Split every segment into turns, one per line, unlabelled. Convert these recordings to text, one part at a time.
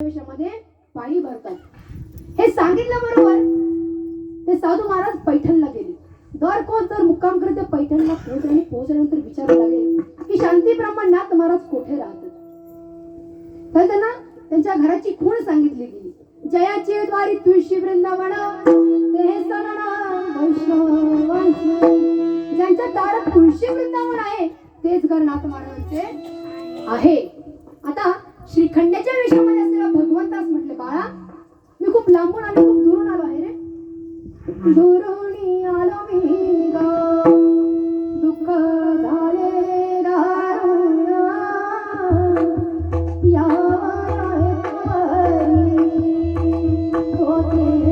विषयामध्ये पाणी भरतात हे सांगितलं बरोबर. ते साधू महाराज पैठणला गेले. दर कोण जर मुक्काम करते पैठणला पोहोचले आणि पोहोचल्यानंतर विचारायला लागले की शांती ब्रह्मनाथ महाराज कोठे राहतात? तर त्यांना त्यांच्या घराची खूण सांगितली गेली. जयाचे द्वारी तुळशी वृंदावन ज्यांच्या दारात तुळशी वृंदावन आहे तेच घर नाथ महाराजांचे आहे. आता श्रीखंडाच्या विषयामध्ये बाळा. मी खूप लांबून आणि खूप दुरून आलो आहे रे. दुरुनी आलो मी ग. दुःख झाले दारुणा या होते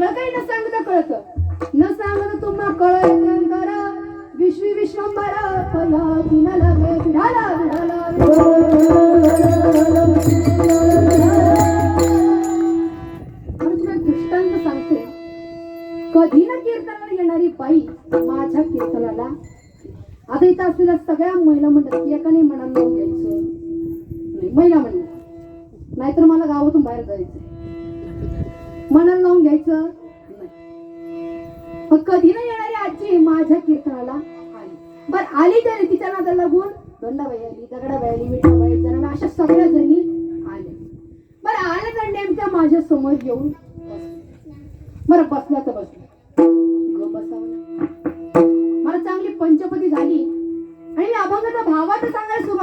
सगळं काही न सांगता कळत. न सांगत तुम्हा कळत विश्वी विश्वंभरा फयाती न लगे विढाला दृष्टांत सांगते. कधी ना कीर्तनाला येणारी बाई माझ्या कीर्तनाला. आता इथं असलेल्या सगळ्या महिला म्हणतात की एकाने मनात लावून घ्यायचं. महिला म्हणतात नाहीतर मला गावातून बाहेर जायचं मनाला लावून घ्यायचं? मग कधी ना येणारी आजी माझ्या कीर्तनाला? आली. बर आली तरी तिच्या नादाला लागून? दोंडाबाई आली दगडाबाई आली विठाबाई जणाला अशा सगळ्या जणी आल्या. बरं आल्या तर नेमक्या माझ्यासमोर येऊन. बरं बसल्या तर बसल्या. बसावं. मला चांगली पंचपदी झाली. आणि अभंगाचा भावात सांगायला सुरुवात